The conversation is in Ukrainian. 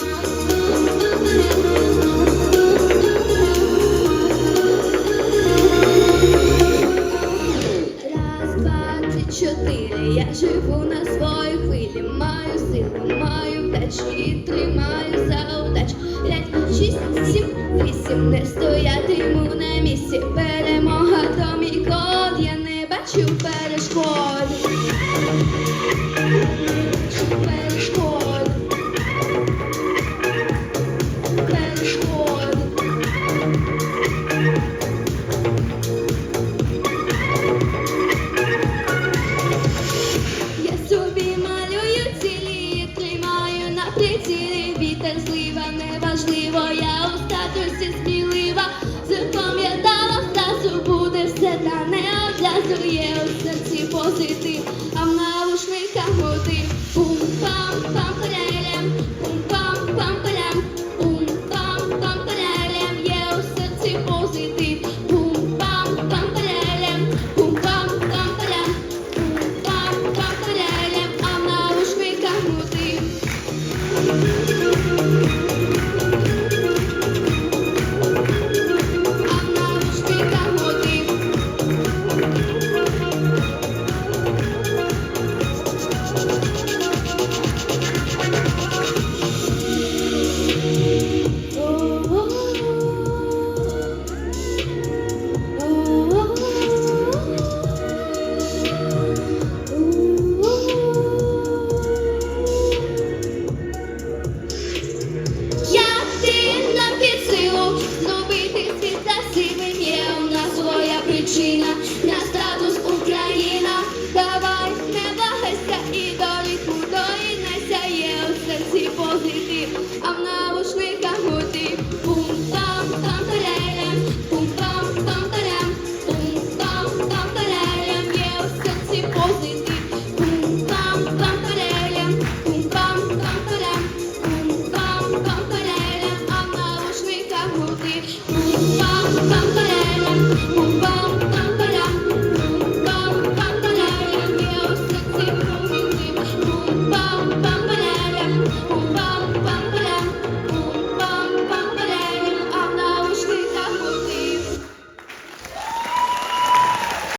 Раз, два, три, чотири. Я живу на своїй хвилі, маю силу, маю вдачі, тримаю за удач. П'ять, шість, сім, вісім, не стоятиму на місці. Перемога то мій код, я не бачу перешкод. Злива неважливо, я у статусі смілива. Запам'ятала фразу, буде все та не одразу є у серці позитив, причина, на статус Україна, давай не вагайся і долі худої не сяє у серці позитив, а в навушниках гути. Пум-там, там там, там тарям, пум-там, є у серці позитив, там там тарелям, пум-там, там а в навушниках гути.